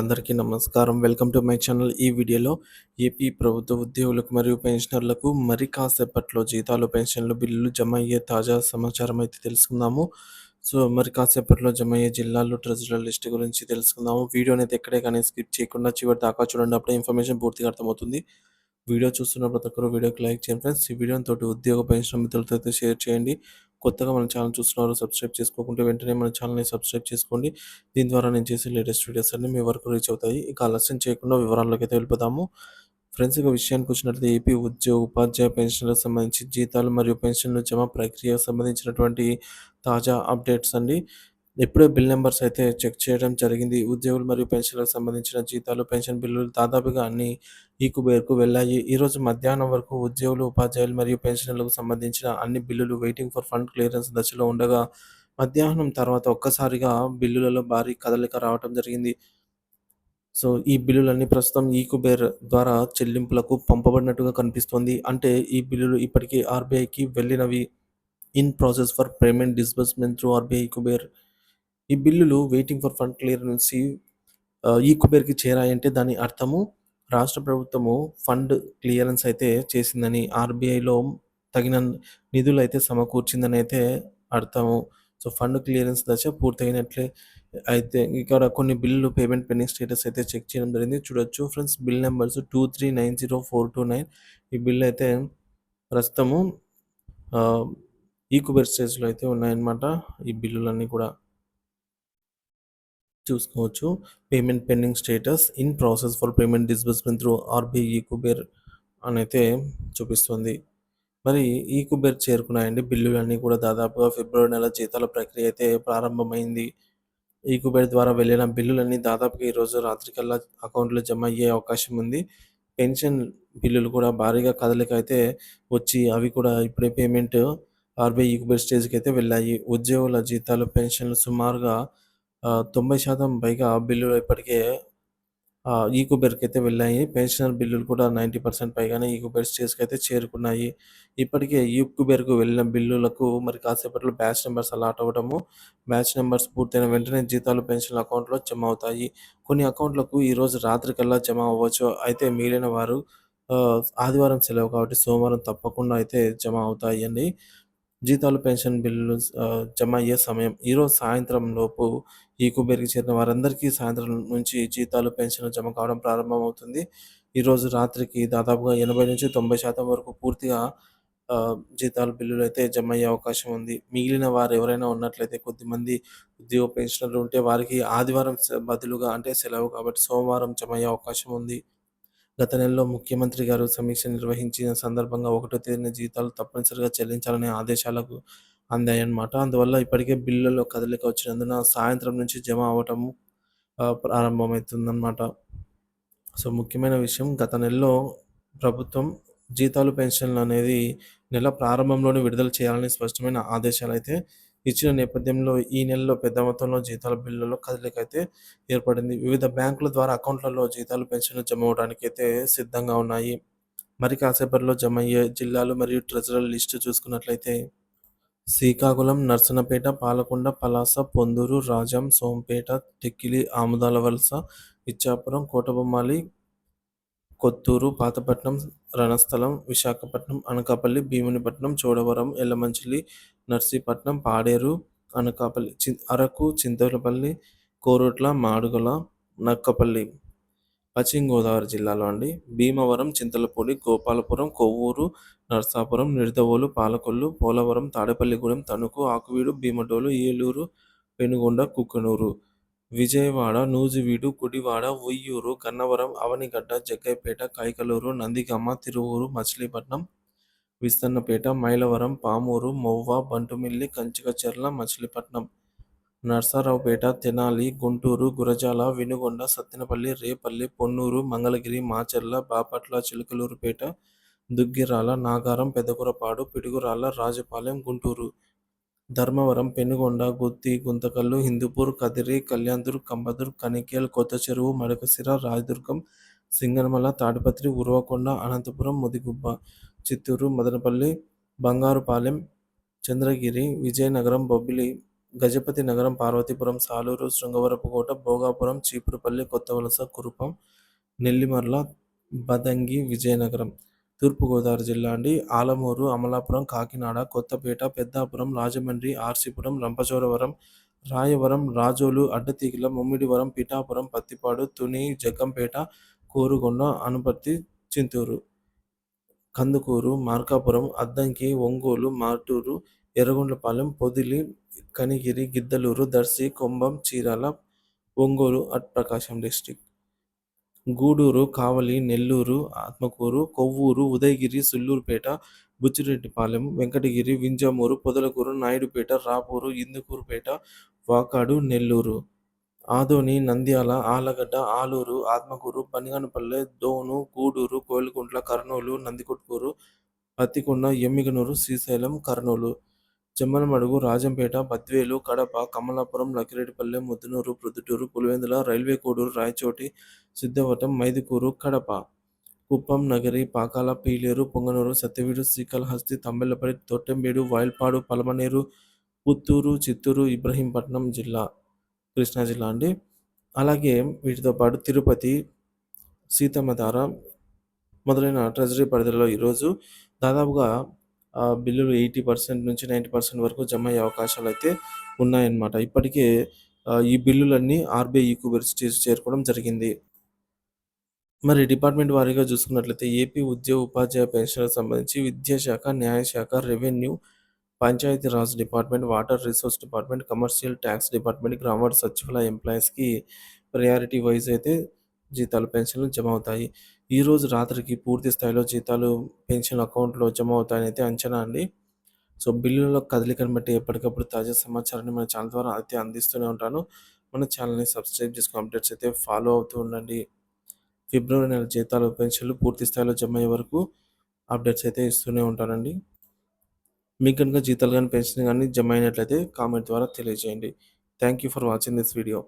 అందరికీ నమస్కారం. Welcome to my channel. ఈ వీడియోలో ఏపీ ప్రభుత్వ ఉద్యోగులకు మరియు పెన్షనర్లకు మరి కాసేపట్లో జీతాలు పెన్షన్లు బిల్లులు జమ అయ్యే తాజా సమాచారం అయితే తెలుసుకుందాము. సో మరి కాసేపట్లో జమ అయ్యే జిల్లాలు ట్రెజరర్ లిస్ట్ గురించి తెలుసుకుందాము. వీడియో అనేది ఎక్కడే కానీ స్కిప్ చేయకుండా చివరి దాకా చూడండి. అప్పుడే ఇన్ఫర్మేషన్ పూర్తిగా అర్థమవుతుంది. వీడియో చూస్తున్న ప్రతి ఒక్కరు వీడియోకి లైక్ చేయండి ఫ్రెండ్స్. ఈ వీడియోని తోటి ఉద్యోగ పెన్షన్ మిత్రులతో అయితే షేర్ చేయండి. కొత్తగా మన ఛానల్ చూస్తున్నారు సబ్స్క్రైబ్ చేసుకోకుంటే వెంటనే మన ఛానల్ని సబ్స్క్రైబ్ చేసుకోండి. దీని ద్వారా నేను చేసే లేటెస్ట్ వీడియోస్ అన్ని మీ వరకు రీచ్ అవుతాయి. ఇక ఆలస్యం చేయకుండా వివరాల్లోకి అయితే వెళ్ళిపోదాము. ఫ్రెండ్స్ ఇక విషయానికి వచ్చినట్లయితే ఏపీ ఉద్యోగ ఉపాధ్యాయ పెన్షన్లకు సంబంధించి జీతాలు మరియు పెన్షన్లు జమ ప్రక్రియకు సంబంధించినటువంటి తాజా అప్డేట్స్ అండి. ఎప్పుడూ బిల్ నెంబర్స్ అయితే చెక్ చేయడం జరిగింది. ఉద్యోగులు మరియు పెన్షన్లకు సంబంధించిన జీతాలు పెన్షన్ బిల్లులు దాదాపుగా అన్ని ఈ కుబేర్కు వెళ్ళాయి. ఈరోజు మధ్యాహ్నం వరకు ఉద్యోగులు ఉపాధ్యాయులు మరియు పెన్షన్లకు సంబంధించిన అన్ని బిల్లులు వెయిటింగ్ ఫర్ ఫండ్ క్లియరెన్స్ దశలో ఉండగా మధ్యాహ్నం తర్వాత ఒక్కసారిగా బిల్లులలో భారీ కదలిక రావడం జరిగింది. సో ఈ బిల్లులన్నీ ప్రస్తుతం ఈ కుబేర్ ద్వారా చెల్లింపులకు పంపబడినట్టుగా కనిపిస్తోంది. అంటే ఈ బిల్లులు ఇప్పటికీ ఆర్బీఐకి వెళ్ళినవి. In process for payment disbursement through RBI Kuber ఈ బిల్లులు వెయిటింగ్ ఫర్ ఫండ్ క్లియరెన్సీ ఈ కుబేర్కి చేరాయంటే దాని అర్థము రాష్ట్ర ప్రభుత్వము ఫండ్ క్లియరెన్స్ అయితే చేసిందని ఆర్బీఐలో తగిన నిధులు అయితే సమకూర్చిందని అయితే అర్థము. సో ఫండ్ క్లియరెన్స్ దశ పూర్తయినట్లే అయితే ఇక్కడ కొన్ని బిల్లులు పేమెంట్ పెండింగ్ స్టేటస్ అయితే చెక్ చేయడం జరిగింది. చూడొచ్చు friends bill numbers two three nine zero four two nine ఈ బిల్ అయితే ప్రస్తుతము ఈ కుబేర్ స్టేజ్లో అయితే ఉన్నాయన్నమాట ఈ బిల్లులన్నీ కూడా. చూసుకోవచ్చు. Payment pending status in process for payment disbursement through RBI Kuber అని అయితే చూపిస్తుంది. మరి ఈ కుబేర్ చేరుకున్నాయండి. బిల్లులన్నీ కూడా దాదాపుగా ఫిబ్రవరి నెల జీతాల ప్రక్రియ అయితే ప్రారంభమైంది. ఈ కుబేర్ ద్వారా వెళ్ళిన బిల్లులన్నీ దాదాపుగా ఈరోజు రాత్రికల్లా అకౌంట్లో జమ అయ్యే అవకాశం ఉంది. పెన్షన్ బిల్లులు కూడా భారీగా కదలిక అయితే వచ్చి అవి కూడా ఇప్పుడే పేమెంట్ ఆర్బీఐ ఈ కుబేర్ స్టేజ్కి అయితే వెళ్ళాయి. ఉద్యోగుల జీతాలు పెన్షన్లు సుమారుగా తొంభై శాతం పైగా బిల్లులు ఇప్పటికే ఈ కుబేర్కి అయితే వెళ్ళాయి. పెన్షనర్ బిల్లులు కూడా నైంటీ పర్సెంట్ పైగానే ఈ కుబేర్ స్టేజ్కి అయితే చేరుకున్నాయి. ఇప్పటికే ఈ కుబేర్కు వెళ్ళిన బిల్లులకు మరి కాసేపట్లో బ్యాచ్ నెంబర్స్ అలాట్ అవ్వడము బ్యాచ్ నెంబర్స్ పూర్తయిన వెంటనే జీతాలు పెన్షన్ అకౌంట్లో జమ అవుతాయి. కొన్ని అకౌంట్లకు ఈరోజు రాత్రి కల్లా జమ అవ్వచ్చు. అయితే మిగిలిన వారు ఆదివారం సెలవు కాబట్టి సోమవారం తప్పకుండా అయితే జమ అవుతాయి అండి జీతాలు పెన్షన్ బిల్లులు జమ అయ్యే సమయం. ఈరోజు సాయంత్రం లోపు ఈ కుబేర్కి చేరిన వారందరికీ సాయంత్రం నుంచి జీతాలు పెన్షన్లు జమ కావడం ప్రారంభమవుతుంది. ఈరోజు రాత్రికి దాదాపుగా ఎనభై నుంచి తొంభై శాతం వరకు పూర్తిగా జీతాలు బిల్లులు అయితే జమ అయ్యే అవకాశం ఉంది. మిగిలిన వారు ఎవరైనా ఉన్నట్లయితే కొద్దిమంది ఉద్యోగ పెన్షనర్లు ఉంటే వారికి ఆదివారం బదులుగా అంటే సెలవు కాబట్టి సోమవారం జమ అయ్యే అవకాశం ఉంది. గత నెలలో ముఖ్యమంత్రి గారు సమీక్ష నిర్వహించిన సందర్భంగా ఒకటో తేదీన జీతాలు తప్పనిసరిగా చెల్లించాలనే ఆదేశాలకు అందాయన్నమాట. అందువల్ల ఇప్పటికే బిల్లులో కదలిక వచ్చినందున సాయంత్రం నుంచి జమ అవ్వటము ప్రారంభమవుతుందన్నమాట. సో ముఖ్యమైన విషయం గత నెలలో ప్రభుత్వం జీతాలు పెన్షన్లు అనేది నెల ప్రారంభంలోనే విడుదల చేయాలని స్పష్టమైన ఆదేశాలు అయితే ఇచ్చిన నేపథ్యంలో ఈ నెలలో పెద్ద మొత్తంలో జీతాల బిల్లులో కదలిక అయితే ఏర్పడింది. వివిధ బ్యాంకుల ద్వారా అకౌంట్లలో జీతాలు పెన్షన్లు జమ అవడానికి అయితే సిద్ధంగా ఉన్నాయి. మరి కాసేపట్లో జమ అయ్యే జిల్లాలు మరియు ట్రెజరర్ లిస్టు చూసుకున్నట్లయితే శ్రీకాకుళం నర్సనపేట పాలకొండ పలాస పొందూరు రాజం సోంపేట టెక్కిలి ఆముదాల వలస ఇచ్చాపురం కోటబొమ్మాలి కొత్తూరు పాతపట్నం రణస్థలం విశాఖపట్నం అనకాపల్లి భీమునిపట్నం చోడవరం ఎల్లమంచిలి నర్సీపట్నం పాడేరు అనకాపల్లి చి అరకు చింతలపల్లి కోరుట్ల మాడుగుల నక్కపల్లి. పశ్చిమ గోదావరి జిల్లాలో అండి. భీమవరం చింతలపూడి గోపాలపురం కొవ్వూరు నర్సాపురం నిడదవోలు పాలకొల్లు పోలవరం తాడేపల్లిగూడెం తణుకు ఆకువీడు భీమడోలు ఏలూరు పెనుగొండ కుక్కనూరు విజయవాడ నూజివీడు గుడివాడ ఉయ్యూరు గన్నవరం అవనిగడ్డ జగ్గైపేట కైకలూరు నందిగమ్మ తిరువూరు మచిలీపట్నం విస్తన్నపేట మైలవరం పామూరు మొవ్వ బంటుమిల్లి కంచికచెర్ల మచిలీపట్నం. నర్సారావుపేట తెనాలి గుంటూరు గురజాల వినుగొండ సత్తెనపల్లి రేపల్లి పొన్నూరు మంగళగిరి మాచర్ల బాపట్ల చిలుకలూరుపేట దుగ్గిరాల నాగారం పెదకురపాడు పిడుగురాల రాజపాలెం గుంటూరు. ధర్మవరం పెనుగొండ గుత్తి గుంతకల్లు హిందూపూర్ కదిరి కళ్యాణ్దుర్గ్ కంబదుర్గ్ కనికేల్ కొత్త చెరువు మడకసిర రాయదుర్గం సింగనమల తాడిపత్రి ఉరవకొండ అనంతపురం ముదిగుబ్బ చిత్తూరు మదనపల్లి బంగారుపాలెం చంద్రగిరి విజయనగరం బొబ్బిలి గజపతి నగరం పార్వతీపురం సాలూరు శృంగవరపుకోట భోగాపురం చీపురుపల్లి కొత్తవలస కురుపం నెల్లిమర్ల బదంగి విజయనగరం తూర్పుగోదావరి జిల్లా అండి. Alamuru Amalapuram Kakinada Kothapeta Peddapuram Rajahmundry RC Puram Rampachodavaram Rayavaram Razole Addateegala Mummidivaram Pithapuram Pattipadu Tuni Jaggampeta Korukonda Anuparthi Chinturu Kandukur Markapur Addanki Ongole Martur Yerragondapalem Podili Kanigiri Giddalur Darsi Cumbum Chirala Ongole at Prakasam district. Gudur Kavali Nellore Atmakur Kovvur Udayagiri Sullurpeta Buchireddypalem Venkatagiri Vinjamur Podalakur Naidupeta Rapur Indukurpet Vakadu Nellore. Adoni Nandyal Allagadda Alur Atmakur Banaganapalle Dhone Gudur Koilkuntla Kurnool Nandikotkur Pattikonda Yemmiganur Srisailam Kurnool. Jammalamadugu Rajampet Badvel Kadapa Kamalapuram Lakkireddipalle Muddanur Proddatur Pulivendula railway Koduru Rayachoti Siddavatam Mydukur Kadapa Kuppam Nagari Pakala Pileru Punganur Satyavedu Srikalahasti Thamballapalle Thottambedu Vayalpad Palamaner Puttur Chittoor Ibrahimpatnam జిల్లా కృష్ణా జిల్లా అండి. అలాగే వీటితో పాటు తిరుపతి సీతమ్మధార మొదలైన treasury పరిధిలో ఈరోజు దాదాపుగా బిల్లులు ఎయిటీ పర్సెంట్ నుంచి నైంటీ పర్సెంట్ వరకు జమ అయ్యే అవకాశాలు అయితే ఉన్నాయన్నమాట. ఇప్పటికే ఈ బిల్లులన్నీ ఆర్బీఐ ఈక్యూబెర్సిటీస్ చేరుకోవడం జరిగింది. మరి డిపార్ట్మెంట్ వారీగా చూసుకున్నట్లయితే ఏపీ ఉద్యోగ ఉపాధ్యాయ పెన్షన్లకు సంబంధించి విద్యాశాఖ న్యాయశాఖ revenue panchayati raj department water resource department commercial tax department grammar సచివాలయ ఎంప్లాయీస్కి ప్రయారిటీ వైజ్ అయితే జీతాలు పెన్షన్లు జమ అవుతాయి ఈరోజు రాత్రికి పూర్తి స్థాయిలో జీతాలు పెన్షన్ అకౌంట్లో జమ అవుతాయని అయితే అంచనా అండి. సో బిల్లుల కదలికను బట్టి ఎప్పటికప్పుడు తాజా సమాచారాన్ని మన ఛానల్ ద్వారా అయితే అందిస్తూనే ఉంటాను. మన ఛానల్ని సబ్స్క్రైబ్ చేసుకుని అప్డేట్స్ అయితే ఫాలో అవుతూ ఉండండి. ఫిబ్రవరి నెల జీతాలు పెన్షన్లు పూర్తి స్థాయిలో జమ అయ్యే వరకు అప్డేట్స్ అయితే ఇస్తూనే ఉంటానండి. మీకు కనుక జీతాలు కానీ పెన్షన్ కానీ జమ అయినట్లయితే కామెంట్ ద్వారా తెలియజేయండి. Thank you for watching this video.